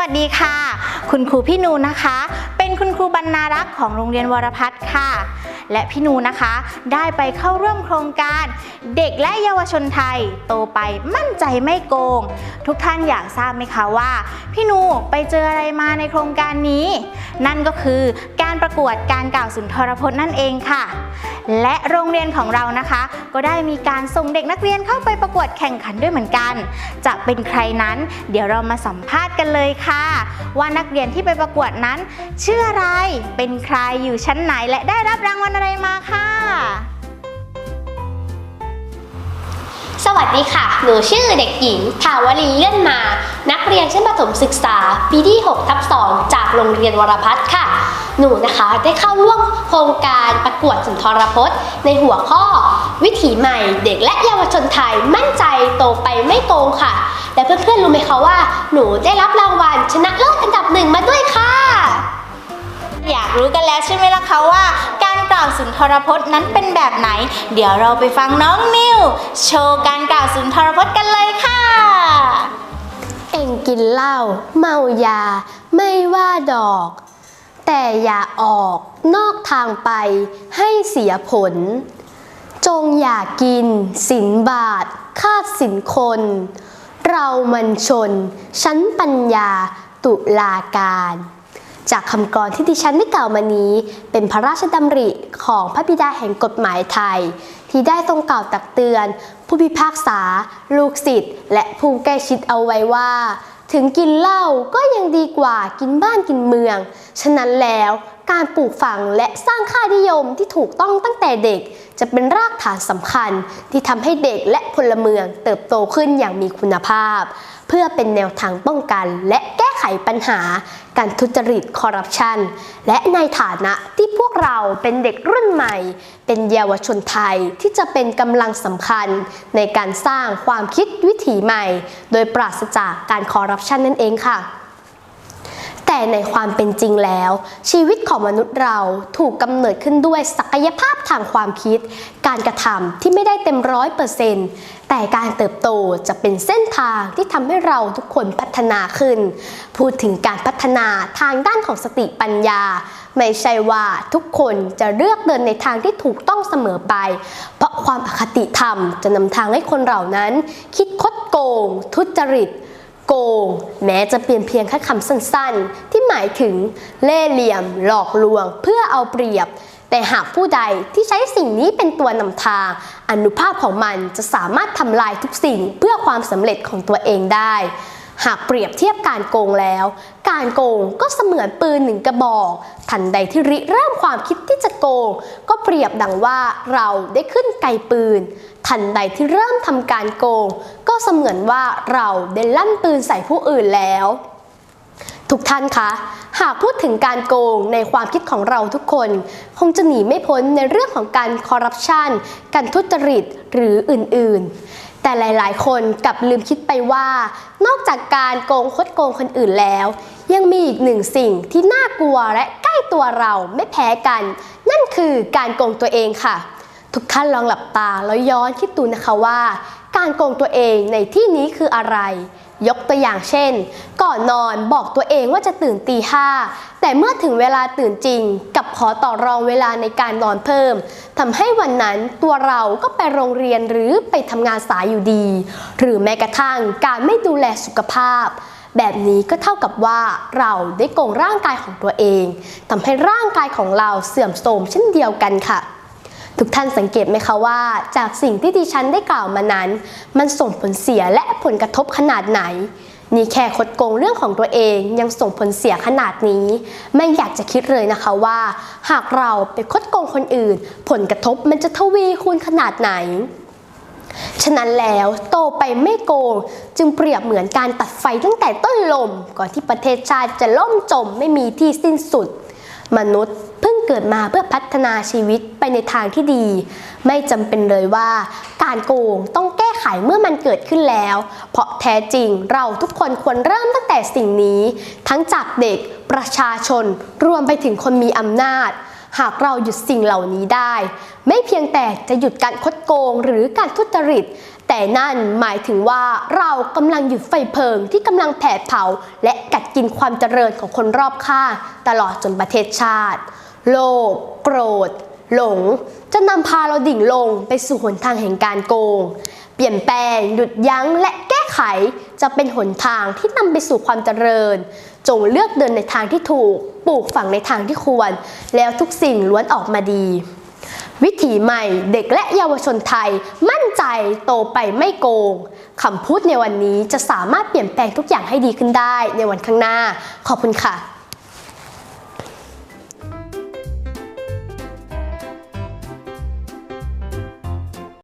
วัสดีค่ะ คุณครูพี่นูนะคะ เป็นคุณครูบรรณารักษ์ของโรงเรียนวรพัฒน์ค่ะ และพี่นูนะคะ ได้ไปเข้าร่วมโครงการ เด็กและเยาวชนไทย โตไปมั่นใจไม่โกง ทุกท่านอยากทราบไหมคะว่า พี่นูไปเจออะไรมาในโครงการนี้ นั่นก็คือการประกวดการกล่าวสุนทรพจน์นั่นเองค่ะ และโรงเรียนของเรานะคะ ก็ได้มีการส่งเด็กนักเรียนเข้าไปประกวดแข่งขันด้วยเหมือนกัน จะเป็นใครนั้น เดี๋ยวเรามาสัมภาษณ์กันเลยค่ะ ว่านักเรียนที่ไปประกวดนั้น ชื่ออะไรเป็นใครอยู่ชั้นไหนและได้รับรางวัลอะไรมาค่ะ สวัสดีค่ะ หนูชื่อเด็กหญิงทาวลีเลื่อนมา นักเรียนชั้นประถมศึกษา ปีที่6ทับ2จากโรงเรียนวรพัฒน์ค่ะ หนูนะคะได้เข้าร่วมโครงการประกวดสุนทรพจน์ ในหัวข้อ วิถีใหม่เด็กและเยาวชนไทยมั่นใจโตไปไม่โกงค่ะ และเพื่อนๆรู้ไหมคะว่า หนูได้รับรางวัลชนะเลิศอันดับหนึ่งมาด้วยค่ะ อยากรู้กันแล้วใช่ไหมล่ะคะว่า การกล่าวสุนทรพจน์นั้นเป็นแบบไหน เดี๋ยวเราไปฟังน้องนิวโชว์การกล่าวสุนทรพจน์กันเลยค่ะเองกินเหล้าเมายา ไม่ว่าดอก แต่อย่าออกนอกทางไปให้เสียผล จงอย่ากิน สินบาทคาดสินคน เรามันชน ชั้นปัญญาตุลาการ จากคำกรที่ดิฉันได้กล่าวมานี้ เป็นพระราชดำริของพระบิดาแห่งกฎหมายไทย ที่ได้ทรงกล่าวตักเตือน ผู้พิพากษา ลูกศิษย์และผู้ใกล้ชิดเอาไว้ว่า ถึงกินเหล้าก็ยังดีกว่ากินบ้านกินเมือง ฉะนั้นแล้วการปลูกฝังและสร้างค่านิยมที่ถูกต้องตั้งแต่เด็ก จะเป็นรากฐานสำคัญที่ทำให้เด็กและพลเมืองเติบโตขึ้นอย่างมีคุณภาพ เพื่อเป็นแนวทางป้องกัน และแก้ไขปัญหา การทุจริตคอร์รัปชันและในฐานะที่พวกเราเป็นเด็กรุ่นใหม่ เป็นเยาวชนไทยที่จะเป็นกำลังสำคัญ ในการสร้างความคิดวิถีใหม่ โดยปราศจากการคอร์รัปชันนั่นเองค่ะ แต่ในความเป็นจริงแล้ว ชีวิตของมนุษย์เราถูกกำเนิดขึ้นด้วยศักยภาพทางความคิด การกระทำที่ไม่ได้เต็มร้อยเปอร์เซ็นต์แต่การเติบโตจะเป็นเส้นทางที่ทำให้เราทุกคนพัฒนาขึ้น พูดถึงการพัฒนาทางด้านของสติปัญญา ไม่ใช่ว่าทุกคนจะเลือกเดินในทางที่ถูกต้องเสมอไป เพราะความอคติธรรมจะนำทางให้คนเหล่านั้น คิดคดโกง ทุจริต โกง แม้จะเปลี่ยนเพียงแค่คำสั้นๆ ที่หมายถึงเล่ห์เหลี่ยม หลอกลวง เพื่อเอาเปรียบ แต่หากผู้ใดที่ใช้สิ่งนี้เป็นตัวนำทาง อนุภาพของมันจะสามารถทำลายทุกสิ่งเพื่อความสำเร็จของตัวเองได้ หากเปรียบเทียบการโกงแล้ว การโกงก็เสมือนปืนหนึ่งกระบอก ทันใดที่ริเริ่มความคิดที่จะโกง ก็เปรียบดังว่าเราได้ขึ้นไกปืน ทันใดที่เริ่มทำการโกง ก็เสมือนว่าเราได้ลั่นปืนใส่ผู้อื่นแล้ว ทุกท่านคะหากพูดถึงการโกงในความคิดของเราทุกคน คงจะหนีไม่พ้นในเรื่องของการคอร์รัปชันการทุจริตหรืออื่นๆ แต่หลายๆ คนกลับลืมคิดไปว่า นอกจากการโกงคดโกงคนอื่นแล้ว ยังมีอีกหนึ่งสิ่งที่น่ากลัวและใกล้ตัวเราไม่แพ้กัน นั่นคือการโกงตัวเองค่ะ ทุกท่านลองหลับตาแล้วย้อนคิดดูนะคะว่า การโกงตัวเองในที่นี้คืออะไร ยกตัวอย่างเช่น ก่อนนอนบอกตัวเองว่าจะตื่นตีห้าแต่เมื่อถึงเวลาตื่นจริง กับขอต่อรองเวลาในการนอนเพิ่มทำให้วันนั้นตัวเราก็ไปโรงเรียนหรือไปทำงานสายอยู่ดี หรือแม้กระทั่งการไม่ดูแลสุขภาพแบบนี้ก็เท่ากับว่าเราได้โกงร่างกายของตัวเองทำให้ร่างกายของเราเสื่อมโทรมเช่นเดียวกันค่ะ ทุกท่านสังเกตไหมคะว่า จากสิ่งที่ดิฉันได้กล่าวมานั้น มันส่งผลเสียและผลกระทบขนาดไหน นี่แค่คดโกงเรื่องของตัวเองยังส่งผลเสียขนาดนี้ ไม่อยากจะคิดเลยนะคะว่า หากเราไปคดโกงคนอื่น ผลกระทบมันจะทวีคูณขนาดไหนฉะนั้นแล้วโตไปไม่โกง จึงเปรียบเหมือนการตัดไฟตั้งแต่ต้นลม ก่อนที่ประเทศชาติจะล่มจมไม่มีที่สิ้นสุด มนุษย์เพิ่ เกิดมาเพื่อพัฒนาชีวิตไปในทางที่ดี ไม่จำเป็นเลยว่า การโกงต้องแก้ไขเมื่อมันเกิดขึ้นแล้ว เพราะแท้จริงเราทุกคนควรเริ่มตั้งแต่สิ่งนี้ ทั้งจากเด็กประชาชน รวมไปถึงคนมีอำนาจ หากเราหยุดสิ่งเหล่านี้ได้ ไม่เพียงแต่จะหยุดการคดโกงหรือการทุจริตแต่นั่นหมายถึงว่าเรากำลังหยุดไฟเพลิงที่กำลังแผดเผา และกัดกินความเจริญของคนรอบข้างตลอดจนประเทศชาติ โลภโกรธ หลง จะนำพาเราดิ่งลงไปสู่หนทางแห่งการโกง เปลี่ยนแปลง หยุดยั้งและแก้ไขจะเป็นหนทางที่นำไปสู่ความเจริญ จงเลือกเดินในทางที่ถูก ปลูกฝังในทางที่ควร แล้วทุกสิ่งล้วนออกมาดี วิถีใหม่เด็กและเยาวชนไทย มั่นใจโตไปไม่โกงคำพูดในวันนี้จะสามารถเปลี่ยนแปลงทุกอย่างให้ดีขึ้นได้ในวันข้างหน้า ขอบคุณค่ะ